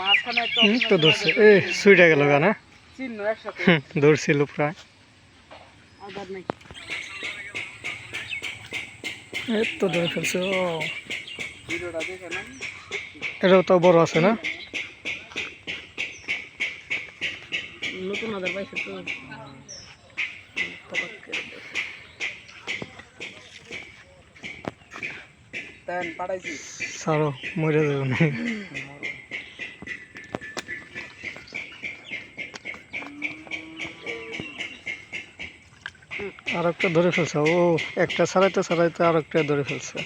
মাঝখানে তো ধরছে। এ সুইটা গেল না? চিহ্ন একসাথে। ধরছিল প্রায়। আবার নাই। এই তো ধরে ফেলছে ও। এটাও তো বড় আছে না? নতুন আদার পাইছে তো। পাঠাইছি। সারো মরে যাবে। আর একটা ধরে ফেলছে। ও, একটা ছাড়াইতে ছাড়াইতে আর একটা ধরে ফেলছে।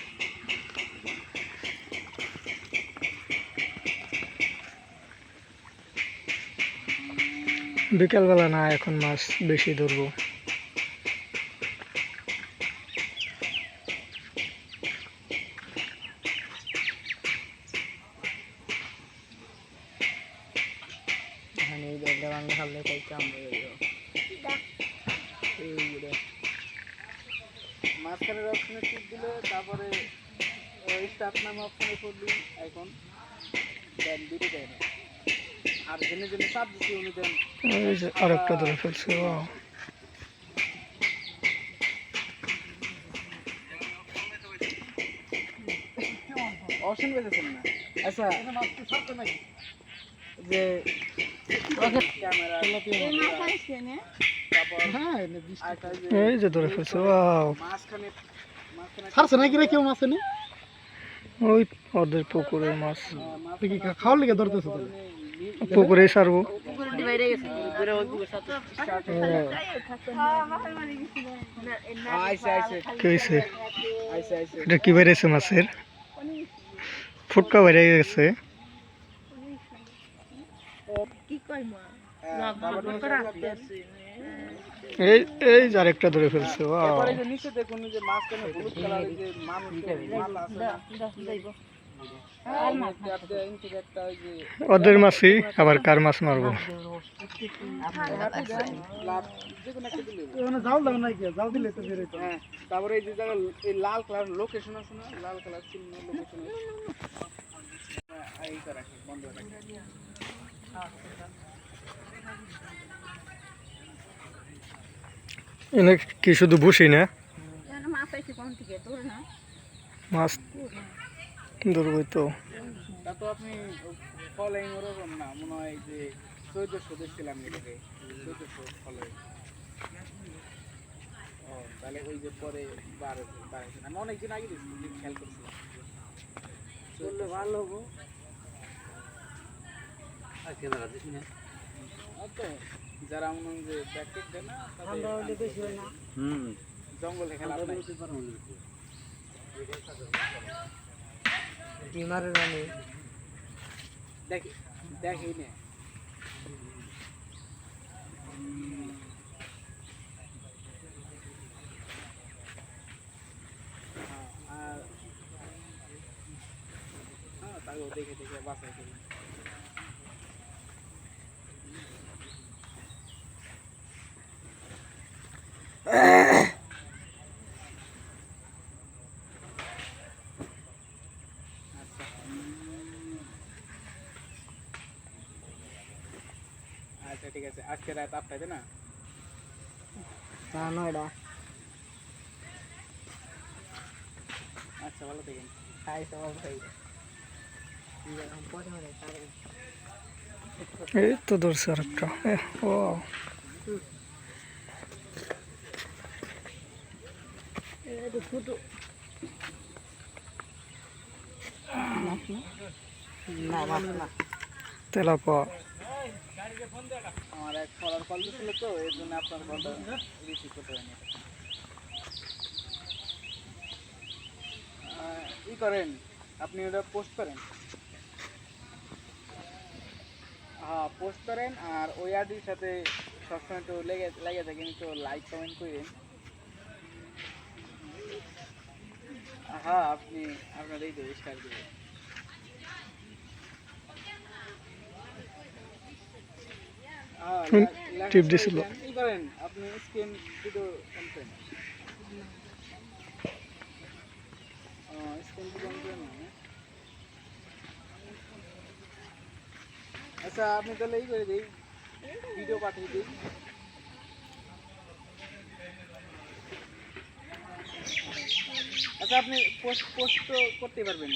বিকালবেলা না, এখন মাছ বেশি ধরবো। ভাঙলে খালে তাই কামড়ে যাবে মাঝখানের অপশনে টিপ দিলে তারপরে স্টার্ট নামে অপশনে করলি এখন দেন বিটে দেয় না। আর জেনে জেনে চাপ দিচ্ছি উনি দেন এই যে আর একটা ধরে ফেলছে ও অপশন পেতেছেন না? আচ্ছা যে ক্যামেরা আরেকটা এই যে ধরে ফেলছে ওয়াও। ছাড়ছে নাকি রে কেউ মাছ নি ওই ওদের পুকুরের মাছ। আহ, কি খাওয়ার লিগে ধরতেছে তো। মাঝখানে পুকুরে সারবো কি এটা কি বেরিয়েছে মাছের? ফুটকা বেরিয়ে গেছে। হ্যাঁ, তারপরে এই এই যে আরেকটা ধরে ফেলছে ওয়াও এরপরে যে নিচে দেখুন যে মাঝখানে হলুদ কালারের যে মানুষ মাল আছে না? আপনি ইনটু একটা ওই ওদের মাছই আবার কার মাছ মারবো? একটা হ্যাঁ তারপরে এই যে জায়গা এই লাল কালার লোকেশন আছে না লাল কালার চিহ্ন লোকেশন এই করা রাখি বন্ধ রাখি। এনে কি শুধু বসি না? মাছ ধরবই তো। তা তো আপনি না মনে হয় যে চোদ্দশো দেখছিলাম এটাকে চোদ্দশো ও তাহলে ওই যে পরে বারো বারোশো আমি অনেকদিন আগে দেখছি খেয়াল করছিলাম চললে ভালো হব। আর তো যারা মনে যে প্র্যাকটিস দেয় না তাদের জঙ্গলে খেলা নাই দেখি দেখি নে। হ্যাঁ, হ্যাঁ তাকেও দেখে দেখে বাসায় আচ্ছা ঠিক আছে। আজকে রাত আটটায় তাই না? নয়ডা আচ্ছা ভালো থাকেন। খাই সবাই খাই এই তো ধরছে আরেকটা। ও না মাছ না তেলাপা। আমার এক ফলার কল দিয়েছিল তো এর জন্য আপনার কলটা রিসিভ করতে পারিনি। ই করেন, আপনি ওটা পোস্ট করেন। হ্যাঁ পোস্ট করেন, আর ওই আইডির সাথে সবসময় তো লেগে লেগে থাকেন তো লাইক কমেন্ট করেন। হ্যাঁ আপনি আপনার এই তো স্টার দেবেন হ্যাঁ, হুম, লে- লেখার টিপ সময় দিছিল। দেন, ই করেন আপনি screen video conference screen video conference আচ্ছা আপনি তাহলে এই করে দিই, ভিডিও পাঠিয়ে দিই। আচ্ছা আপনি পোস্ট পোস্ট করতে পারবেন।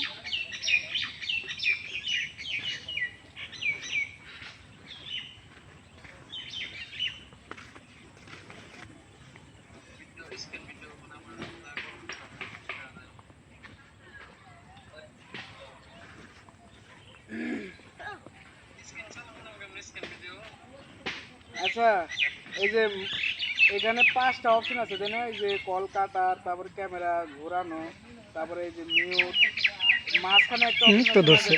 আচ্ছা এই যে এখানে পাঁচটা অপশন আছে তাই না? এই যে কল কাটার তারপরে ক্যামেরা ঘোরানো তারপরে এই যে মিউট মাঝখানে একটা তো ধরছে